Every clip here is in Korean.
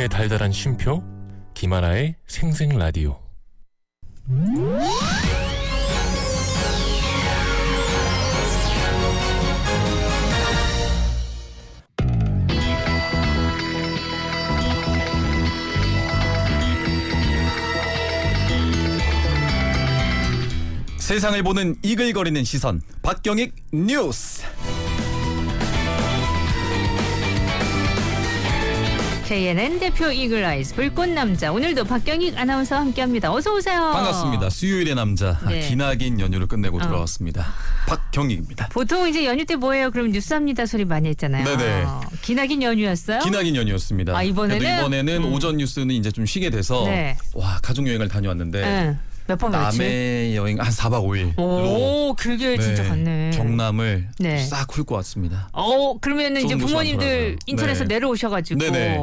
아침의 달달한 쉼표 김하나의 생생 라디오. 세상을 보는 이글거리는 시선 박경익 뉴스 JNN 대표 이글아이스 불꽃 남자 오늘도 박경익 아나운서와 함께합니다. 어서 오세요. 반갑습니다 수요일의 남자 아, 네. 기나긴 연휴를 끝내고 어. 돌아왔습니다 박경익입니다 보통 이제 연휴 때 뭐해요? 그럼 뉴스합니다 소리 많이 했잖아요. 네네. 기나긴 연휴였어요? 기나긴 연휴였습니다 아, 이번에는? 그래도 이번에는 음. 오전 뉴스는 이제 좀 쉬게 돼서 네. 와 가족 여행을 다녀왔는데 응. 몇번? 남해 여행 한 4박 5일로 오, 길게 진짜 갔네. 경남을 네. 싹 훑고 왔습니다 어, 그러면은 이제 부모님들 많더라고요. 인천에서 네. 내려오셔가지고. 네네.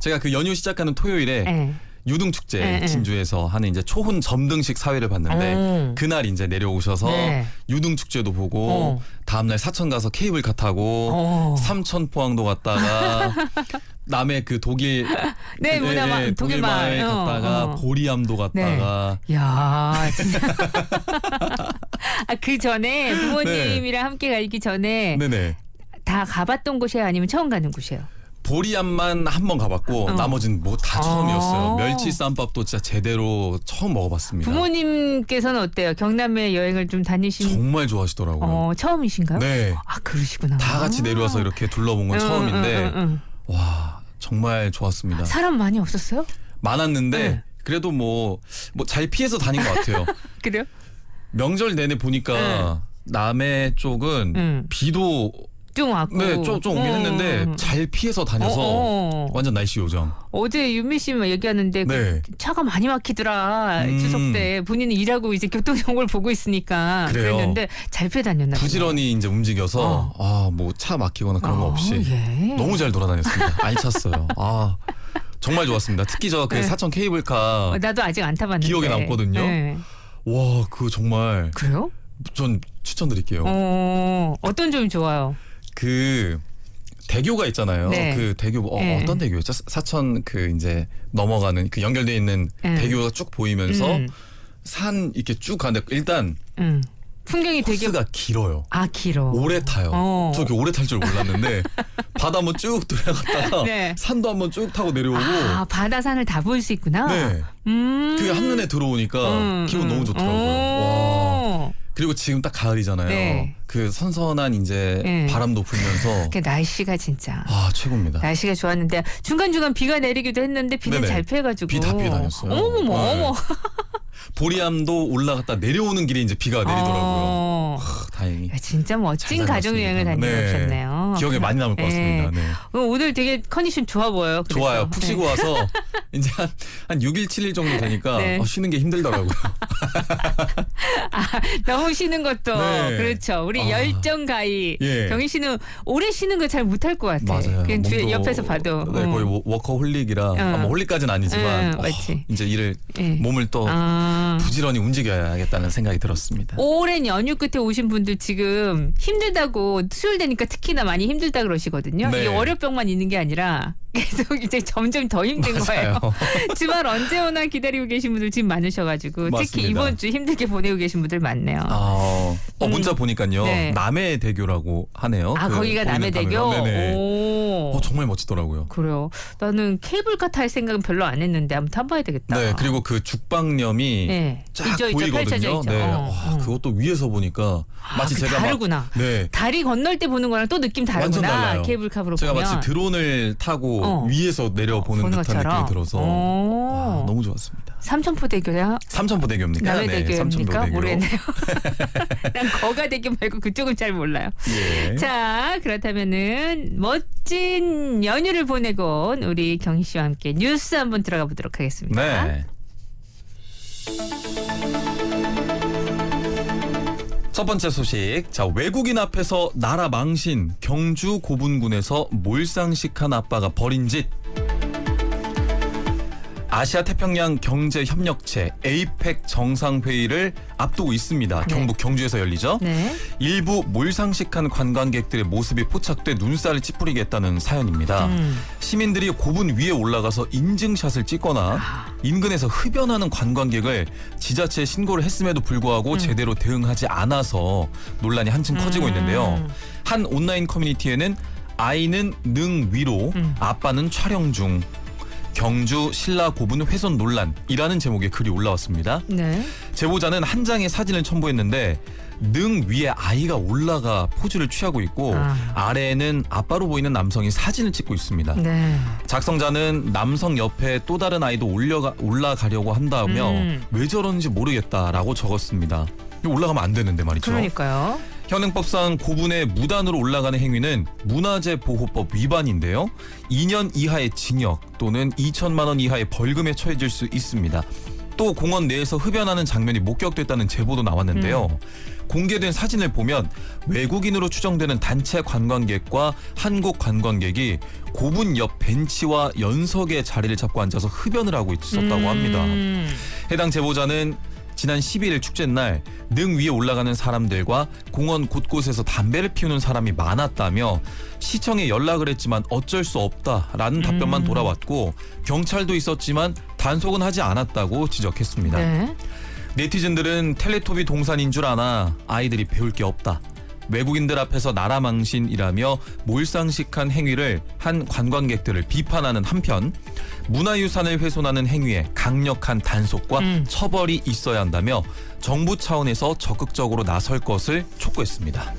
제가 그 연휴 시작하는 토요일에 네. 유등 축제 네, 네. 진주에서 하는 이제 초혼 점등식 사회를 봤는데 어. 그날 이제 내려오셔서 네. 유등 축제도 보고 어. 다음날 사천 가서 케이블카 타고 어. 삼천 포항도 갔다가 남해 그 독일 네, 문화마- 예, 독일 마을 마을. 어, 갔다가 어. 보리암도 갔다가 야, 진짜. 아, 그 전에 부모님이랑 함께 가기 전에 네네 다 가봤던 곳이에요? 아니면 처음 가는 곳이에요? 보리암만 한 번 가봤고 어. 나머지는 뭐 다 처음이었어요. 아. 멸치 쌈밥도 진짜 제대로 처음 먹어봤습니다. 부모님께서는 어때요? 경남에 여행을 좀 다니신 정말 좋아하시더라고요. 어, 처음이신가요? 네. 아, 그러시구나. 다 같이 내려와서 이렇게 둘러본 건 응, 처음인데 응, 응, 응. 와 정말 좋았습니다. 사람 많이 없었어요? 많았는데 네. 그래도 뭐 뭐 잘 피해서 다닌 것 같아요. 그래요? 명절 내내 보니까 남해 쪽은 응. 비도 좀 왔고. 네, 좀, 좀 오긴 어, 했는데 어, 잘 피해서 다녀서 어, 어. 완전 날씨 요정. 어제 윤미 씨만 얘기하는데 그 네. 차가 많이 막히더라 음. 추석 때 본인은 일하고 이제 교통 정보를 보고 있으니까 그래요. 그랬는데 잘 피해 다녔나. 부지런히 이제 움직여서 아 뭐 차 막히거나 그런 거 어, 없이 예. 너무 잘 돌아다녔습니다. 알찼어요. 아 정말 좋았습니다. 특히 저그 네. 사천 케이블카 어, 나도 아직 안 타봤는데 기억에 남거든요. 네. 와 그거 정말 그래요? 전 추천드릴게요. 어 어떤 점이 좋아요? 그 대교가 있잖아요. 네. 그 대교 어, 네. 어떤 대교였죠? 사- 사천 그 이제 넘어가는 그 연결돼 있는 네. 대교가 쭉 보이면서 음, 산 이렇게 쭉 가는데 일단 음. 풍경이 되게 코스가 길어요. 아 길어. 오래 타요. 어. 저 이렇게 오래 탈 줄 몰랐는데 바다 한번 쭉 들어갔다가 네. 산도 한번 쭉 타고 내려오고 아 바다 산을 다 볼 수 있구나. 네. 음. 그게 한 눈에 들어오니까 음, 기분 음. 너무 좋더라고요. 와. 오. 그리고 지금 딱 가을이잖아요. 네. 그 선선한 이제 네. 바람도 불면서 그 날씨가 진짜 아 최고입니다. 날씨가 좋았는데 중간 중간 비가 내리기도 했는데 비는 네네. 잘 피해가지고 비다 피해 다녔어요. 어머머 네. 어머. 보리암도 올라갔다 내려오는 길에 이제 비가 내리더라고요. 어. 하, 다행히. 야, 진짜 멋진 잘 가족 여행을 다녔습니다. 다녀오셨네요. 기억에 많이 남을 것 같습니다. 네. 어, 오늘 되게 컨디션 좋아 보여요. 그래서. 좋아요. 푹 쉬고 네. 와서 이제 한, 한 6일, 7일 정도 되니까 네. 어, 쉬는 게 힘들더라고요. 너무 쉬는 것도 네. 그렇죠. 우리 아. 열정 가이 예. 경희 씨는 오래 쉬는 거 잘 못할 것 같아. 맞아요. 그냥 뒤에 몸도, 옆에서 봐도. 네, 응. 거의 뭐 워커홀릭이라 응. 아, 뭐 홀릭까지는 아니지만 응, 어, 맞지. 이제 일을 예. 몸을 또 아. 부지런히 움직여야겠다는 생각이 들었습니다. 오랜 연휴 끝에 오신 분들 지금 힘들다고 수요일 되니까 특히나 많이 힘들다 그러시거든요. 네. 이게 월요병만 있는 게 아니라 계속 이제 점점 더 힘든 거예요. 주말 언제 오나 기다리고 계신 분들 지금 많으셔가지고 특히 맞습니다. 이번 주 힘들게 보내고 계신 분들 많네요. 아, 어, 문자 보니까요. 네. 남해 대교라고 하네요. 아그 거기가 보이는 남해대교. 카메라. 네네. 오. 어, 정말 멋지더라고요. 그래요. 나는 케이블카 탈 생각은 별로 안 했는데 한번 타봐야 되겠다. 네, 그리고 그 죽방염이 네. 쫙 있죠, 있죠. 보이거든요. 펼쳐져 있죠. 네, 어, 와, 어. 그것도 위에서 보니까 마치 그 제가 다르구나. 막 네, 다리 건널 때 보는 거랑 또 느낌 완전 다르구나. 달라요. 케이블카로 제가 보면. 마치 드론을 타고 어. 위에서 내려보는 보는 듯한 것처럼. 느낌이 들어서 오. 아, 너무 좋았습니다. 삼천포대교야? 삼천포대교입니까? 네, 남해대교입니까? 삼천포대교. 모르겠네요. 난 거가대교 말고 그쪽은 잘 몰라요. 예. 자, 그렇다면은 멋진 연휴를 보내고 온 우리 경희 씨와 함께 뉴스 한번 들어가 보도록 하겠습니다. 네. 첫 번째 소식. 자, 외국인 앞에서 나라 망신 경주 고분군에서 몰상식한 아빠가 벌인 짓. 아시아 태평양 경제 협력체 에이펙 정상 회의를 앞두고 있습니다. 네. 경북 경주에서 열리죠. 네. 일부 몰상식한 관광객들의 모습이 포착돼 눈살을 찌푸리게 했다는 사연입니다. 음. 시민들이 고분 위에 올라가서 인증샷을 찍거나 아. 인근에서 흡연하는 관광객을 지자체에 신고를 했음에도 불구하고 음. 제대로 대응하지 않아서 논란이 한층 커지고 음. 있는데요. 한 온라인 커뮤니티에는 아이는 능 위로, 음. 아빠는 촬영 중. 경주 신라 고분 훼손 논란이라는 제목의 글이 올라왔습니다. 네. 제보자는 한 장의 사진을 첨부했는데 능 위에 아이가 올라가 포즈를 취하고 있고 아. 아래에는 아빠로 보이는 남성이 사진을 찍고 있습니다. 네. 작성자는 남성 옆에 또 다른 아이도 올려가, 올라가려고 한다며 음. 왜 저러는지 모르겠다라고 적었습니다. 올라가면 안 되는데 말이죠. 그러니까요. 현행법상 고분에 무단으로 올라가는 행위는 문화재 보호법 위반인데요. 2년 이하의 징역 또는 2천만 원 이하의 벌금에 처해질 수 있습니다. 또 공원 내에서 흡연하는 장면이 목격됐다는 제보도 나왔는데요. 공개된 사진을 보면 외국인으로 추정되는 단체 관광객과 한국 관광객이 고분 옆 벤치와 연석의 자리를 잡고 앉아서 흡연을 하고 있었다고 합니다. 음. 해당 제보자는 지난 11일 축제날 능 위에 올라가는 사람들과 공원 곳곳에서 담배를 피우는 사람이 많았다며 시청에 연락을 했지만 어쩔 수 없다라는 답변만 음. 돌아왔고 경찰도 있었지만 단속은 하지 않았다고 지적했습니다. 네. 네티즌들은 텔레토비 동산인 줄 아나 아이들이 배울 게 없다. 외국인들 앞에서 나라 망신이라며 몰상식한 행위를 한 관광객들을 비판하는 한편 문화유산을 훼손하는 행위에 강력한 단속과 음. 처벌이 있어야 한다며 정부 차원에서 적극적으로 나설 것을 촉구했습니다.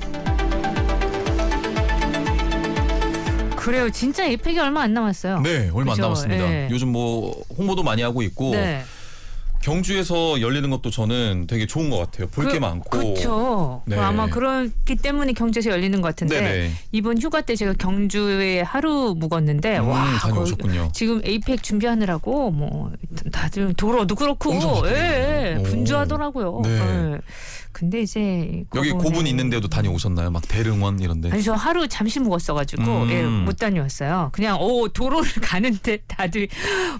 그래요. 진짜 에이펙이 얼마 안 남았어요. 네, 얼마 그죠? 안 남았습니다. 예. 요즘 뭐 홍보도 많이 하고 있고 네. 경주에서 열리는 것도 저는 되게 좋은 것 같아요. 볼게 많고. 그렇죠. 네. 아마 그렇기 때문에 경주에서 열리는 것 같은데 네네. 이번 휴가 때 제가 경주에 하루 묵었는데 음, 와 다녀오셨군요. 지금 에이펙 준비하느라고 뭐 다들 도로도 그렇고 엄청 바쁘네요. 예, 예, 오. 분주하더라고요. 네. 예. 근데 이제 여기 그거는- 고분 있는데도 다녀오셨나요? 막 대릉원 이런데. 아니 저 하루 잠시 묵었어가지고 음. 예, 못 다녀왔어요. 그냥 오 도로를 가는데 다들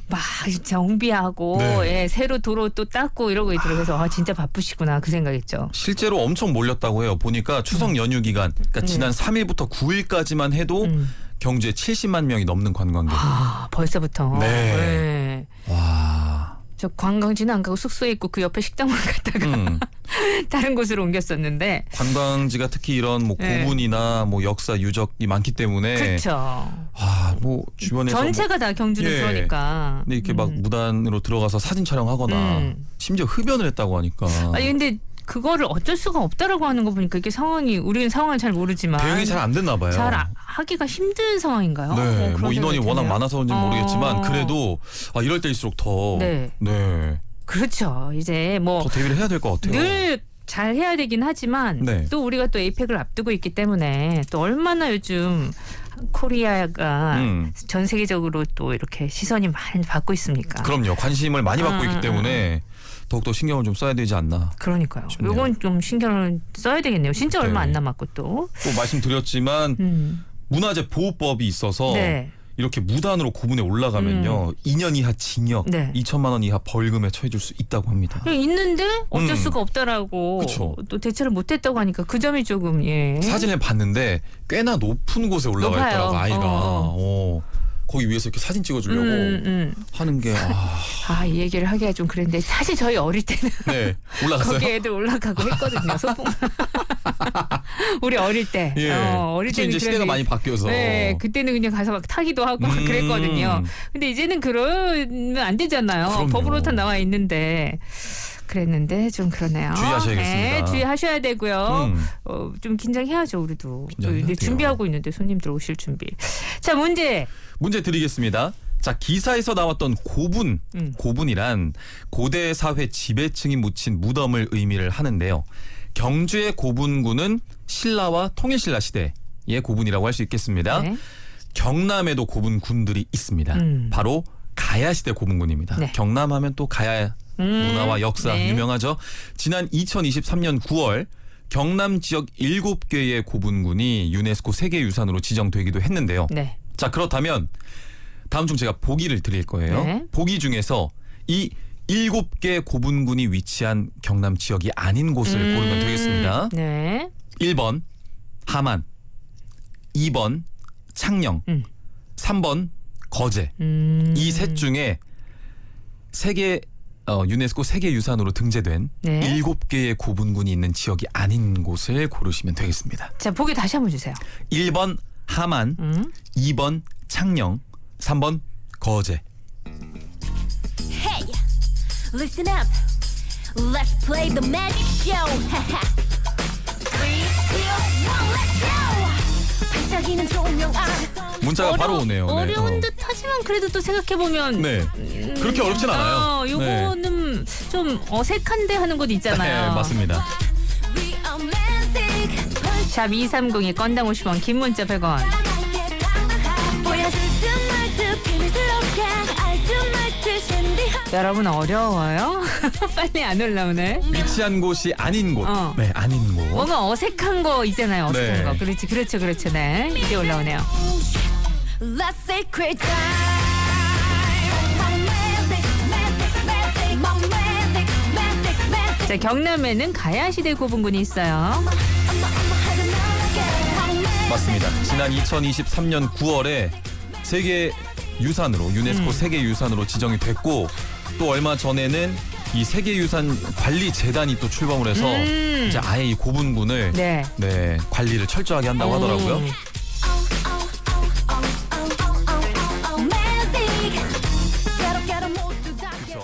막 정비하고 네. 예, 새로 도로 또 닦고 이러고 있더라고요. 그래서 아 진짜 바쁘시구나 그 생각했죠. 실제로 엄청 몰렸다고 해요. 보니까 추석 연휴 기간, 그러니까 지난 3일부터 9일까지만 해도 음. 경주에 70만 명이 넘는 관광객. 아 벌써부터. 네. 예. 와. 저 관광지는 안 가고 숙소에 있고 그 옆에 식당만 갔다가 음. 다른 곳으로 옮겼었는데. 관광지가 특히 이런 뭐 네. 고분이나 뭐 역사 유적이 많기 때문에 그렇죠. 아, 뭐 주변에서 뭐 전체가 다 경주는 예. 그러니까. 근데 이렇게 막 음. 무단으로 들어가서 사진 촬영하거나 음. 심지어 흡연을 했다고 하니까 아니 근데 그거를 어쩔 수가 없다라고 하는 거 보니까 이게 상황이 우리는 상황을 잘 모르지만 대응이 잘 안 됐나 봐요. 잘 아- 하기가 힘든 상황인가요? 네, 그런 뭐 인원이 생각이 워낙 드네요. 많아서 그런지 는 어. 모르겠지만 그래도 아, 이럴 때일수록 더 네. 네. 그렇죠. 이제 뭐 더 대비를 해야 될 것 같아요. 늘 잘 해야 되긴 하지만 네. 또 우리가 또 에이펙을 앞두고 있기 때문에 또 얼마나 요즘 코리아가 음. 전 세계적으로 또 이렇게 시선이 많이 받고 있습니까? 그럼요. 관심을 많이 받고 아, 있기 아, 때문에 더욱더 신경을 좀 써야 되지 않나. 그러니까요. 싶네요. 요건 좀 신경을 써야 되겠네요. 진짜 얼마 네. 안 남았고 또. 또 말씀드렸지만 음. 문화재 보호법이 있어서 네. 이렇게 무단으로 고분에 올라가면요. 2년 이하 징역, 네. 2천만 원 이하 벌금에 처해질 수 있다고 합니다. 그냥 있는데 어쩔 음. 수가 없다라고 그쵸. 또 대처를 못했다고 하니까 그 점이 조금 예. 사진을 봤는데 꽤나 높은 곳에 올라가 높아요. 있더라고 아이가. 어. 어. 거기 위에서 이렇게 사진 찍어주려고 음, 음. 하는 게 아, 아, 이 얘기를 하기가 좀 그랬는데 사실 저희 어릴 때는 네 올라갔어요. 거기 애들 올라가고 했거든요. 소풍. 우리 어릴 때. 예. 어, 어릴 그쵸, 때는 이제 시대가 많이 바뀌어서. 네, 그때는 그냥 가서 막 타기도 하고 막 음. 그랬거든요. 근데 이제는 그러면 안 되잖아요. 그럼요. 법으로 다 나와 있는데. 그랬는데 좀 그러네요. 주의하셔야겠습니다. 네, 주의하셔야 되고요. 음. 어, 좀 긴장해야죠, 우리도. 이제. 준비하고 있는데 손님들 오실 준비. 자, 문제. 문제 드리겠습니다. 자 기사에서 나왔던 고분 음. 고분이란 고대 사회 지배층이 묻힌 무덤을 의미를 하는데요. 경주의 고분군은 신라와 통일신라 시대의 고분이라고 할 수 있겠습니다. 네. 경남에도 고분군들이 있습니다. 음. 바로 가야 시대 고분군입니다. 네. 경남하면 또 가야 음, 문화와 역사 네. 유명하죠. 지난 2023년 9월 경남 지역 7개의 고분군이 유네스코 세계유산으로 지정되기도 했는데요. 네. 자 그렇다면 다음 중 제가 보기를 드릴 거예요. 네. 보기 중에서 이 일곱 개 고분군이 위치한 경남 지역이 아닌 곳을 음, 고르면 되겠습니다. 네. 1번 함안, 2번 창녕, 음. 3번 거제. 음. 이 셋 중에 세계 어, 유네스코 세계 유산으로 등재된 네. 일곱 개의 고분군이 있는 지역이 아닌 곳을 고르시면 되겠습니다. 자, 보기 다시 한번 주세요. 1번 함안, 음. 2번 창녕, 3번 거제. Hey, listen up. Let's play the magic show. 문자가 바로 오네요. 네. 어려운 어. 듯 하지만 그래도 또 생각해보면 네. 그렇게 어렵진 않아요. 어, 요거는 좀 어색한데 하는 곳 있잖아요. 네, 맞습니다. 샵 230에 건당 50원, 긴 문자 100원. 여러분 어려워요? 빨리 안 올라오네. 위치한 곳이 아닌 곳. 어. 네, 아닌 곳. 뭔가 어색한 거 있잖아요. 어색한 네. 거. 그렇지, 그렇죠, 그렇죠. 네. 이제 올라오네요. Sacred time. 자, 경남에는 가야시대 고분군이 있어요. 맞습니다. 지난 2023년 9월에 세계 유산으로 유네스코 세계 유산으로 지정이 됐고 또 얼마 전에는 이 세계 유산 관리 재단이 또 출범을 해서 음. 이제 아예 이 고분군을 네. 네, 관리를 철저하게 한다고 하더라고요. 음. Magic. 깨로 깨로 모두 다 깨로.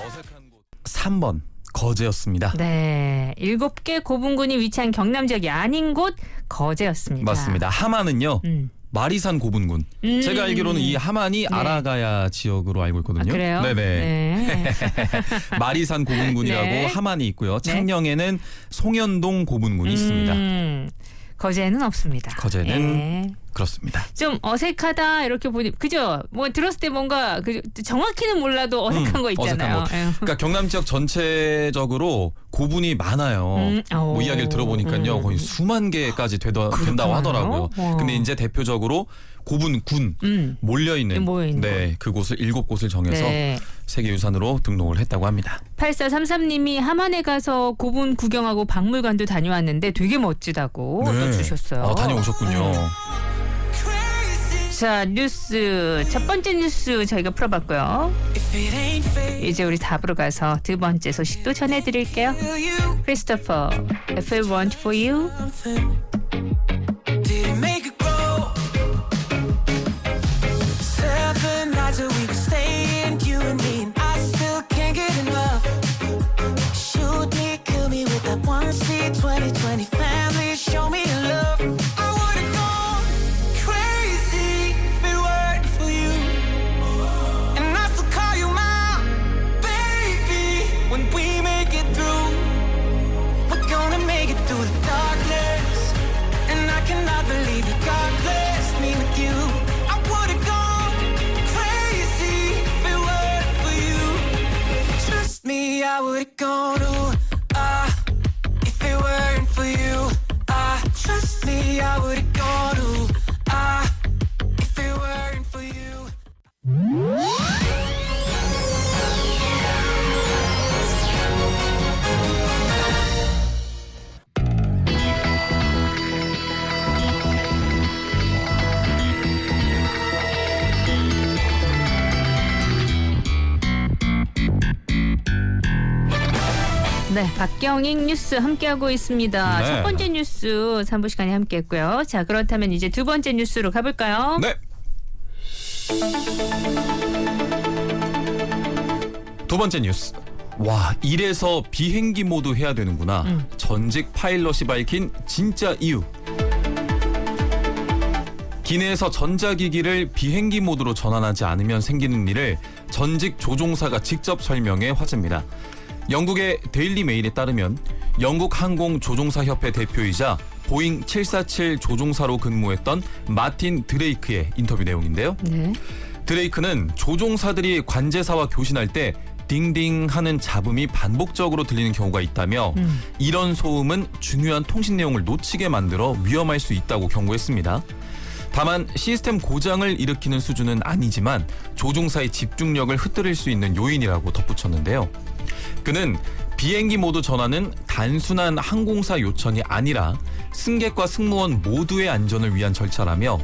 3번 거제였습니다. 네. 일곱 개 고분군이 위치한 경남 지역이 아닌 곳 거제였습니다. 맞습니다. 하만은요. 음. 마리산 고분군. 음. 제가 알기로는 이 하만이 아라가야 지역으로 알고 아, 있거든요. 그래요? 네네. 네. 마리산 고분군이라고 네. 하만이 있고요. 네. 창녕에는 송현동 고분군이 있습니다. 음, 거제에는 없습니다. 거제는 예. 그렇습니다. 좀 어색하다 이렇게 보니 그죠? 뭐 들었을 때 뭔가 그 정확히는 몰라도 어색한 음, 거 있잖아요. 어색한 그러니까 경남 지역 전체적으로 고분이 많아요. 음, 뭐 오. 이야기를 들어보니까요. 음. 거의 수만 개까지 되다, 된다고 그렇구나. 하더라고요. 와. 근데 이제 대표적으로 고분 군 음. 몰려 있는 네, 그곳을 일곱 곳을 정해서 네. 세계유산으로 등록을 했다고 합니다. 8433님이 함안에 가서 고분 구경하고 박물관도 다녀왔는데 되게 멋지다고 또 주셨어요. 아, 다녀오셨군요. 네. 자 뉴스 첫 번째 뉴스 저희가 풀어봤고요. 이제 우리 답으로 가서 두 번째 소식도 전해드릴게요. 크리스토퍼, If I Want For You. 네, 박경익 뉴스 함께하고 있습니다. 네. 첫 번째 뉴스 3부 시간에 함께했고요. 자, 그렇다면 이제 두 번째 뉴스로 가볼까요? 네. 두 번째 뉴스. 와, 이래서 비행기 모드 해야 되는구나. 음. 전직 파일럿이 밝힌 진짜 이유. 기내에서 전자기기를 비행기 모드로 전환하지 않으면 생기는 일을 전직 조종사가 직접 설명해 화제입니다. 영국의 데일리 메일에 따르면 영국 항공 조종사 협회 대표이자 보잉 747 조종사로 근무했던 마틴 드레이크의 인터뷰 내용인데요. 네. 드레이크는 조종사들이 관제사와 교신할 때 딩딩 하는 잡음이 반복적으로 들리는 경우가 있다며 음. 이런 소음은 중요한 통신 내용을 놓치게 만들어 위험할 수 있다고 경고했습니다. 다만 시스템 고장을 일으키는 수준은 아니지만 조종사의 집중력을 흩뜨릴 수 있는 요인이라고 덧붙였는데요. 그는 비행기 모드 전환은 단순한 항공사 요청이 아니라 승객과 승무원 모두의 안전을 위한 절차라며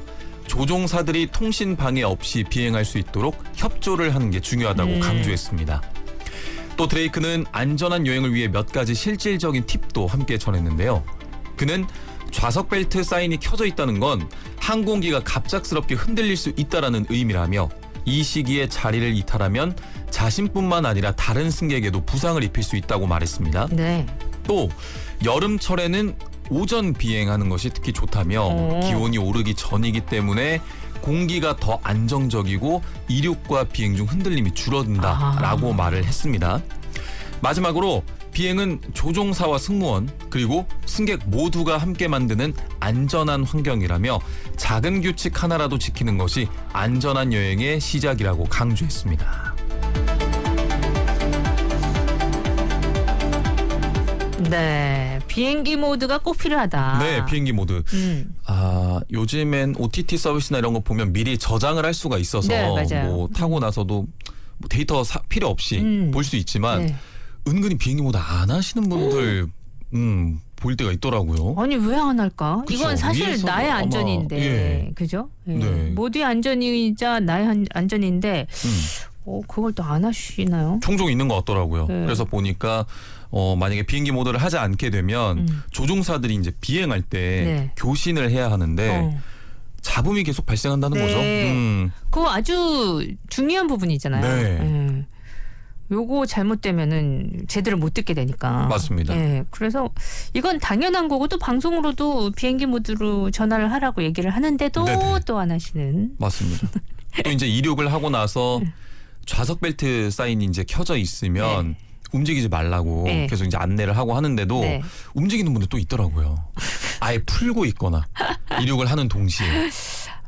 조종사들이 통신 방해 없이 비행할 수 있도록 협조를 하는 게 중요하다고 음. 강조했습니다. 또 드레이크는 안전한 여행을 위해 몇 가지 실질적인 팁도 함께 전했는데요. 그는 좌석 벨트 사인이 켜져 있다는 건 항공기가 갑작스럽게 흔들릴 수 있다라는 의미라며 이 시기에 자리를 이탈하면 자신뿐만 아니라 다른 승객에도 부상을 입힐 수 있다고 말했습니다. 네. 또 여름철에는 오전 비행하는 것이 특히 좋다며 오. 기온이 오르기 전이기 때문에 공기가 더 안정적이고 이륙과 비행 중 흔들림이 줄어든다라고 아. 말을 했습니다. 마지막으로 비행은 조종사와 승무원 그리고 승객 모두가 함께 만드는 안전한 환경이라며 작은 규칙 하나라도 지키는 것이 안전한 여행의 시작이라고 강조했습니다. 네. 비행기 모드가 꼭 필요하다. 네, 비행기 모드. 음. 아 요즘엔 OTT 서비스나 이런 거 보면 미리 저장을 할 수가 있어서 네. 뭐 타고 나서도 뭐 데이터 사- 필요 없이 음. 볼수 있지만 네. 은근히 비행기 모드 안 하시는 분들 음, 볼 때가 있더라고요. 아니 왜 안 할까? 그쵸. 이건 사실 위에서도 나의 아마, 안전인데, 예. 그죠? 예. 네. 모두의 안전이자 나의 안- 안전인데, 음, 어, 그걸 또 안 하시나요? 종종 있는 것 같더라고요. 네. 그래서 보니까 어, 만약에 비행기 모드를 하지 않게 되면 음. 조종사들이 이제 비행할 때 네. 교신을 해야 하는데 어. 잡음이 계속 발생한다는 네. 거죠. 음, 그거 아주 중요한 부분이잖아요. 네. 예. 요거 잘못되면은 제대로 못 듣게 되니까. 맞습니다. 예. 그래서 이건 당연한 거고 또 방송으로도 비행기 모드로 전화를 하라고 얘기를 하는데도 네네. 또 안 하시는. 맞습니다. 또 이제 이륙을 하고 나서 좌석 벨트 사인이 이제 켜져 있으면 움직이지 말라고 네. 계속 이제 안내를 하고 하는데도 네. 움직이는 분들 또 있더라고요. 아예 풀고 있거나 이륙을 하는 동시에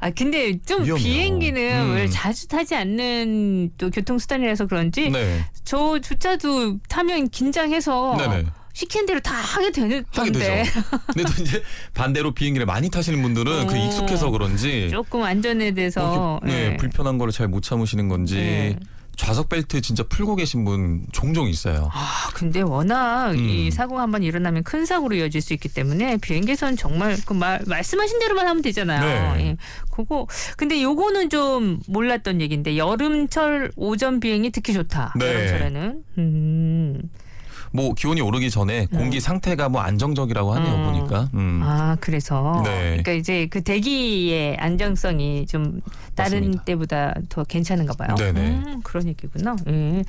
아 근데 좀 위험해요. 비행기는 음. 왜 자주 타지 않는 또 교통수단이라서 그런지 네, 저 조차도 타면 긴장해서 네네 시키는 대로 다 하게 되는 하게 건데 되죠. 근데 또 이제 반대로 비행기를 많이 타시는 분들은 그 어. 익숙해서 그런지 조금 안전에 대해서 뭐 이렇게, 네, 예. 불편한 거를 잘 못 참으시는 건지 네. 좌석 벨트 진짜 풀고 계신 분 종종 있어요. 아, 근데 워낙 이 음. 사고가 한번 일어나면 큰 사고로 이어질 수 있기 때문에 비행기에서는 정말 그 말, 말씀하신 대로만 하면 되잖아요. 네. 예. 그거 근데 요거는 좀 몰랐던 얘기인데 여름철 오전 비행이 특히 좋다. 네. 여름철에는. 음. 뭐 기온이 오르기 전에 공기 상태가 뭐 안정적이라고 하네요 음. 보니까. 음. 아, 그래서 네. 그러니까 이제 그 대기의 안정성이 좀 다른 맞습니다. 때보다 더 괜찮은가 봐요. 네네. 음, 그런 얘기구나. 예.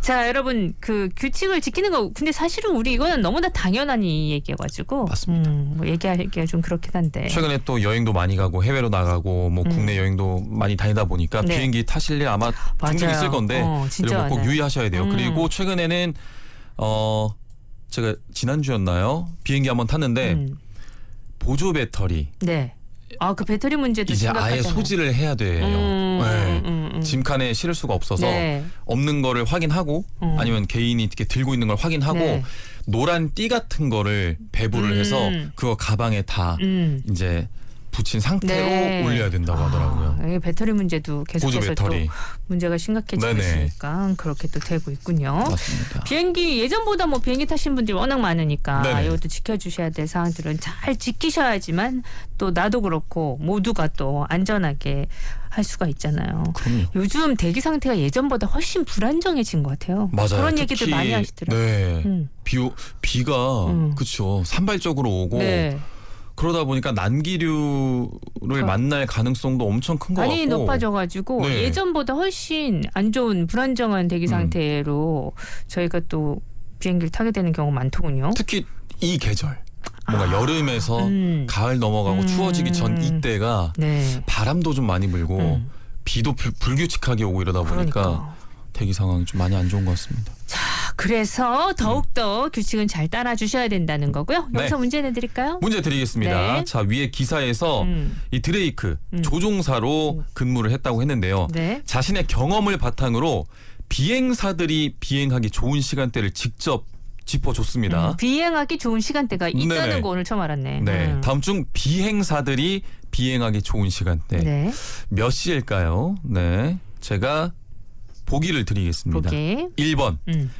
자, 여러분 그 규칙을 지키는 거 근데 사실은 우리 이거는 너무나 당연한 이 얘기여가지고 맞습니다. 음, 뭐 얘기하기가 좀 그렇긴 한데. 최근에 또 여행도 많이 가고 해외로 나가고 뭐 국내 여행도 많이 다니다 보니까 음. 네. 비행기 타실 일 아마 종종 맞아요. 있을 건데 어, 진짜 꼭 많아요. 유의하셔야 돼요. 음. 그리고 최근에는 어 제가 지난주였나요? 비행기 한번 탔는데 음, 보조 배터리 네. 아, 그 배터리 문제도 이제 아예 심각하잖아요. 소지를 해야 돼요. 음, 네. 음, 음. 짐칸에 실을 수가 없어서 네. 없는 거를 확인하고 음. 아니면 개인이 이렇게 들고 있는 걸 확인하고 네. 노란 띠 같은 거를 배부를 음. 해서 그거 가방에 다 음. 이제 붙인 상태로 네. 올려야 된다고 하더라고요. 아, 이 배터리 문제도 계속해서 또 배터리 문제가 심각해지고 네네. 있으니까 그렇게 또 되고 있군요. 맞습니다. 비행기 예전보다 뭐 비행기 타신 분들이 워낙 많으니까 네네. 이것도 지켜주셔야 될 사항들은 잘 지키셔야지만 또 나도 그렇고 모두가 또 안전하게 할 수가 있잖아요. 그럼요. 요즘 대기 상태가 예전보다 훨씬 불안정해진 것 같아요. 맞아요. 그런 얘기들 많이 하시더라고요. 네. 음. 비 비가 음. 그렇죠. 산발적으로 오고 네. 그러다 보니까 난기류를 그- 만날 가능성도 엄청 큰 것 같고 많이 높아져가지고 네. 예전보다 훨씬 안 좋은 불안정한 대기 음. 상태로 저희가 또 비행기를 타게 되는 경우가 많더군요. 특히 이 계절 뭔가 여름에서 아. 음. 가을 넘어가고 음. 추워지기 전 이때가 네. 바람도 좀 많이 불고 음. 비도 불, 불규칙하게 오고 이러다 보니까 그러니까. 대기 상황이 좀 많이 안 좋은 것 같습니다. 그래서 더욱더 규칙은 잘 따라 주셔야 된다는 거고요. 네. 여기서 문제 내드릴까요? 문제 드리겠습니다. 네. 자 위에 기사에서 음. 이 드레이크 음. 조종사로 근무를 했다고 했는데요. 네. 자신의 경험을 바탕으로 비행사들이 비행하기 좋은 시간대를 직접 짚어줬습니다. 음, 비행하기 좋은 시간대가 있다는 네네. 거 오늘 처음 알았네. 네, 음. 다음 중 비행사들이 비행하기 좋은 시간대 네. 몇 시일까요? 네. 제가 보기를 드리겠습니다. 보기. 1번 음.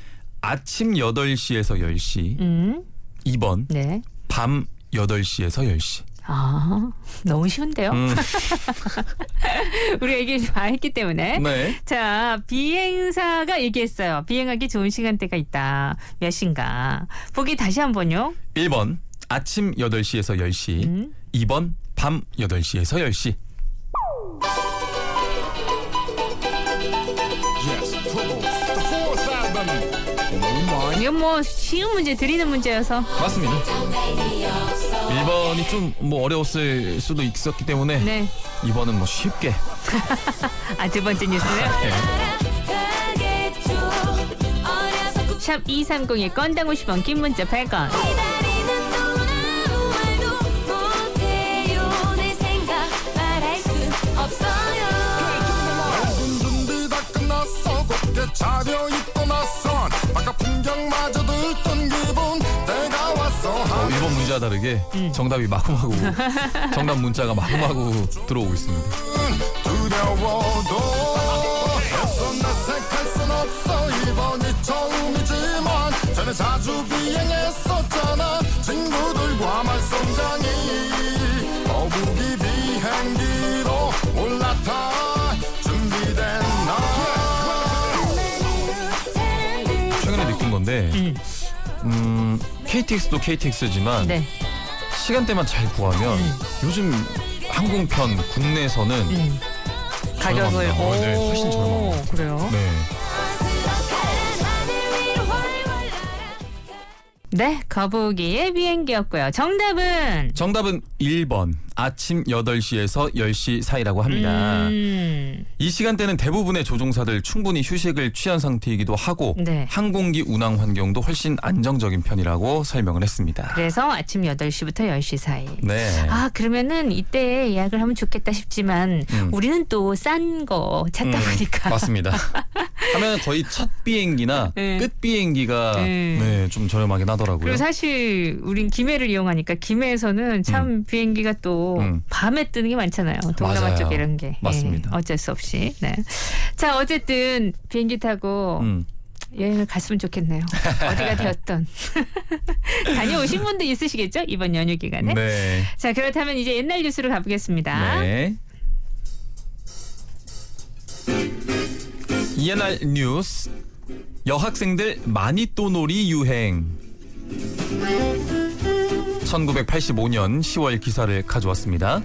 아침 8시에서 10시. 음. 2번 네. 밤 8시에서 10시. 아, 너무 쉬운데요? 음, 우리 얘기 다 했기 때문에. 네. 자, 비행사가 얘기했어요. 비행하기 좋은 시간대가 있다. 몇 시인가. 보기 다시 한 번요. 1번 아침 8시에서 10시. 음. 2번 밤 8시에서 10시. 이건 뭐 쉬운 문제 드리는 문제여서. 맞습니다. 1번이 좀 뭐 어려웠을 수도 있었기 때문에 네. 2번은 뭐 쉽게 아, 두 번째 뉴스는 네. 샵 230에 건당 50원, 긴 문자 100원. 기다리는 동안 아무 말도 못해요 내 생각 말할 순 없어요 끝났어 곱게 차려 어, 1번 문제와 다르게 음. 정답이 마구마구 정답 문자가 마구마구 들어오고 있습니다. 두려워도 애써 내색할 순 없어 이번이 처음이지만 전에 자주 비행했었잖아 친구들과 말썽장이 거북이 비행기로 올라타 준비된 나 최근에 느낀 건데 음, KTX도 KTX지만 네. 시간대만 잘 구하면 요즘 항공편 국내에서는 음. 가격을 저렴합니다. 어, 네, 오, 훨씬 저렴합니다. 그래요? 네. 네, 거북이의 비행기였고요. 정답은 정답은 1번 아침 8시에서 10시 사이라고 합니다. 음, 이 시간대는 대부분의 조종사들 충분히 휴식을 취한 상태이기도 하고 네. 항공기 운항 환경도 훨씬 안정적인 편이라고 설명을 했습니다. 그래서 아침 8시부터 10시 사이. 네. 아, 그러면은 이때 예약을 하면 좋겠다 싶지만 음. 우리는 또 싼 거 찾다 음, 보니까 맞습니다. 하면 거의 첫 비행기나 네. 끝 비행기가 네. 네, 좀 저렴하긴 하더라고요. 그리고 사실 우린 김해를 이용하니까 김해에서는 참 비행기가 또 음. 밤에 뜨는 게 많잖아요. 동남아 맞아요. 쪽에 이런 게. 맞습니다. 예, 어쩔 수 없이. 네. 자, 어쨌든 비행기 타고 음. 여행을 갔으면 좋겠네요. 어디가 되었던. 다녀오신 분도 있으시겠죠? 이번 연휴 기간에. 네. 자, 그렇다면 이제 옛날 뉴스로 가보겠습니다. 네. 이날 뉴스 여학생들 마니또놀이 유행 1985년 10월 기사를 가져왔습니다.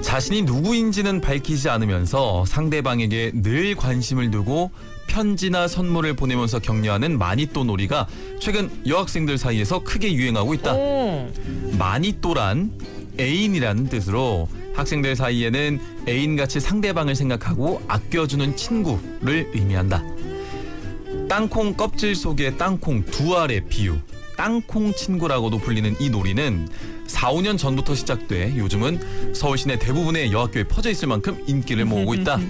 자신이 누구인지는 밝히지 않으면서 상대방에게 늘 관심을 두고 편지나 선물을 보내면서 격려하는 마니또 놀이가 최근 여학생들 사이에서 크게 유행하고 있다. 오, 마니또란 애인이라는 뜻으로 학생들 사이에는 애인같이 상대방을 생각하고 아껴주는 친구를 의미한다. 땅콩 껍질 속에 땅콩 두 알의 비유, 땅콩 친구라고도 불리는 이 놀이는 4, 5년 전부터 시작돼 요즘은 서울 시내 대부분의 여학교에 퍼져 있을 만큼 인기를 모으고 있다.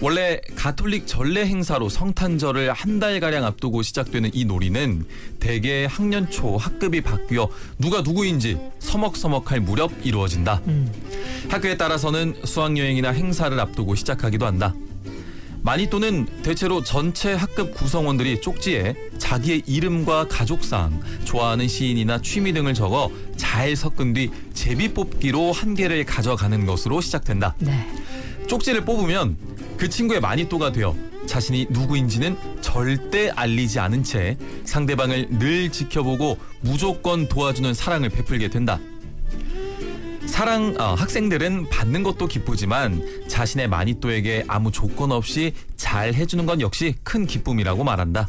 원래 가톨릭 전례 행사로 성탄절을 한 달가량 앞두고 시작되는 이 놀이는 대개 학년 초 학급이 바뀌어 누가 누구인지 서먹서먹할 무렵 이루어진다. 학교에 따라서는 수학여행이나 행사를 앞두고 시작하기도 한다. 마니또는 대체로 전체 학급 구성원들이 쪽지에 자기의 이름과 가족상, 좋아하는 시인이나 취미 등을 적어 잘 섞은 뒤 제비 뽑기로 한 개를 가져가는 것으로 시작된다. 네. 쪽지를 뽑으면 그 친구의 마니또가 되어 자신이 누구인지는 절대 알리지 않은 채 상대방을 늘 지켜보고 무조건 도와주는 사랑을 베풀게 된다. 사랑 어, 학생들은 받는 것도 기쁘지만 자신의 마니또에게 아무 조건 없이 잘 해주는 건 역시 큰 기쁨이라고 말한다.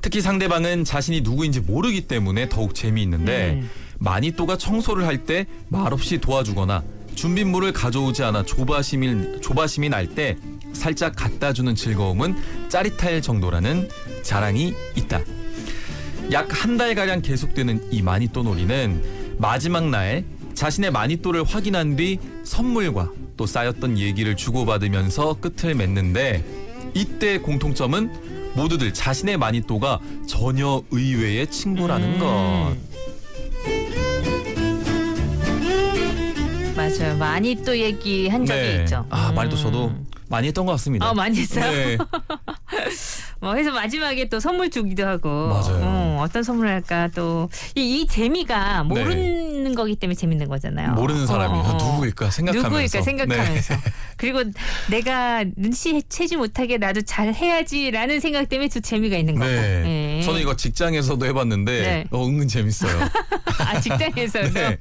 특히 상대방은 자신이 누구인지 모르기 때문에 더욱 재미있는데 음. 마니또가 청소를 할 때 말없이 도와주거나 준비물을 가져오지 않아 조바심이, 조바심이 날 때 살짝 갖다 주는 즐거움은 짜릿할 정도라는 자랑이 있다. 약 한 달가량 계속되는 이 마니또 놀이는 마지막 날 자신의 마니또를 확인한 뒤 선물과 또 쌓였던 얘기를 주고받으면서 끝을 맺는데 이때 공통점은 모두들 자신의 마니또가 전혀 의외의 친구라는 것. 맞아요. 많이 또 얘기한 적이 있죠. 아 많이 또 저도 음. 많이 했던 것 같습니다. 어, 많이 했어요. 네. 뭐 해서 마지막에 또 선물 주기도 하고 맞아요. 어, 떤 선물 할까 또이 재미가 모르는 거기 때문에 재밌는 거잖아요. 네. 모르는 사람이 어, 어, 어. 누구일까 생각하면서. 누구일까 생각하면서 네. 그리고 내가 눈치채지 못하게 나도 잘 해야지라는 생각 때문에 또 재미가 있는 거고. 네. 예. 저는 이거 직장에서도 해봤는데 네. 어, 은근 재밌어요. 아 직장에서도 네.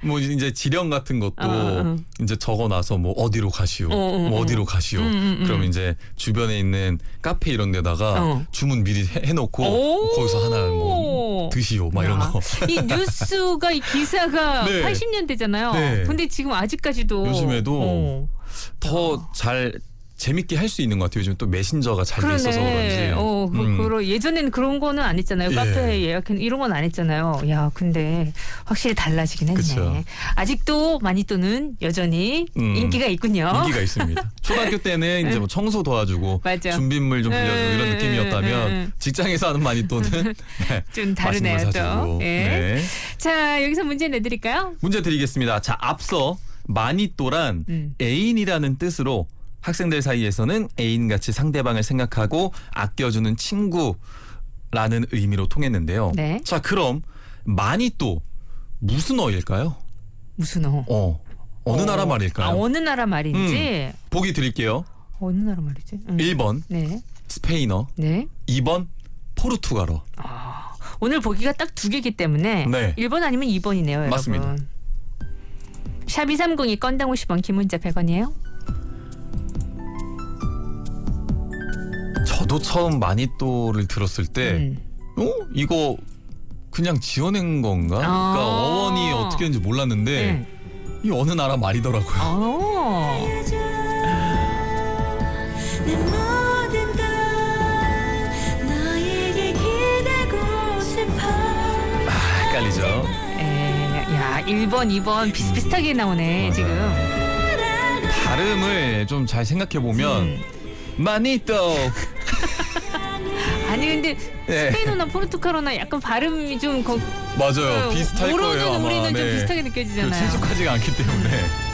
뭐 이제 지령 같은 것도 어, 어. 이제 적어놔서 뭐 어디로 가시오, 어, 어, 뭐 어. 어디로 가시오. 음, 음, 음. 그럼 이제 주변에 있는 카페 이런 데다가 어. 주문 미리 해, 해놓고 오. 거기서 하나 뭐 드시오, 막 이런 야, 거. 이 뉴스가 이 기사가 네. 80년대잖아요. 네. 근데 지금 아직까지도 요즘에도 어. 더잘 재밌게 할 수 있는 것 같아요. 요즘 또 메신저가 잘 돼 있어서 그런지. 어, 그, 음. 그러, 예전에는 그런 거는 안 했잖아요. 예. 카페 예약 이런 건 안 했잖아요. 야, 근데 확실히 달라지긴 했네. 그쵸. 아직도 마니또는 여전히 음. 인기가 있군요. 인기가 있습니다. 초등학교 때는 이제 뭐 청소 도와주고 맞아. 준비물 좀 빌려주고 음, 이런 느낌이었다면 음, 음. 직장에서 하는 마니또는 네, 좀 다르네요, 거 또. 예. 네. 자, 여기서 문제 내드릴까요? 문제 드리겠습니다. 자, 앞서 마니또란 음. 애인이라는 뜻으로 학생들 사이에서는 애인같이 상대방을 생각하고 아껴주는 친구라는 의미로 통했는데요. 네. 자, 그럼 마니또 무슨 어일까요? 무슨 어? 어. 어느 나라 말일까요? 음. 아, 어느 나라 말인지. 보기 드릴게요. 어느 나라 말이지? 음. 1번 네. 스페인어, 네. 2번 포르투갈어. 오늘 보기가 딱 두 개기 때문에 네. 1번 아니면 2번이네요, 여러분. 맞습니다. 샵이 302 건당 50원 긴 문자 100원이에요. 저도 처음 마니또를 들었을 때 음. 어? 이거 그냥 지어낸 건가? 아. 그러니까 어원이 어떻게 되는지 몰랐는데 네. 이 어느 나라 말이더라고요. 어. 아, 헷갈리죠? 에, 야, 1번, 2번 비슷비슷하게 나오네, 맞아요. 지금. 발음을 좀 잘 생각해 보면 음. 마니또 아니 근데 네. 스페인어나 포르투갈어나 약간 발음이 좀 거, 맞아요. 어, 비슷할 모르는 거예요 아마. 우리는 좀 네. 비슷하게 그 느껴지잖아요. 친숙하지가 않기 때문에.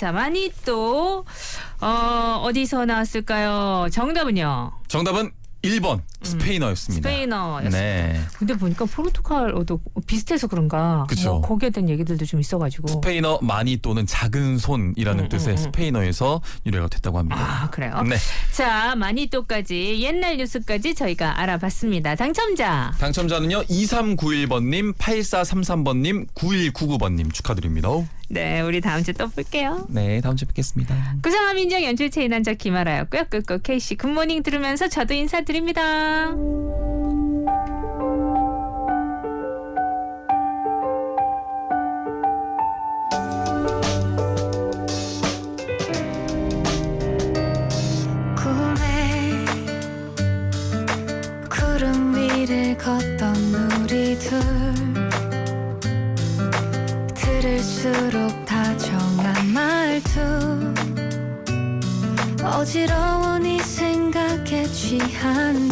자 많이 또 어, 어디서 나왔을까요? 정답은요. 정답은 1번 스페인어였습니다. 음. 스페인어였습니다. 네. 근데 보니까 포르투갈어도 비슷해서 그런가. 그쵸. 뭐 거기에 대한 얘기들도 좀 있어가지고. 스페인어 마니또는 작은 손이라는 음, 뜻의 음, 음. 스페인어에서 유래가 됐다고 합니다. 아 그래요? 네. 자 마니또까지 옛날 뉴스까지 저희가 알아봤습니다. 당첨자 당첨자는요 2391번님, 8433번님, 9199번님 축하드립니다. 네 우리 다음 주에 또 볼게요. 네, 다음 주에 뵙겠습니다. 구성함 인정 연출체 이난자 김아라였고요. 끝곡 케이씨 굿모닝 들으면서 저도 인사드립니다. 어지러워 네 생각에 취한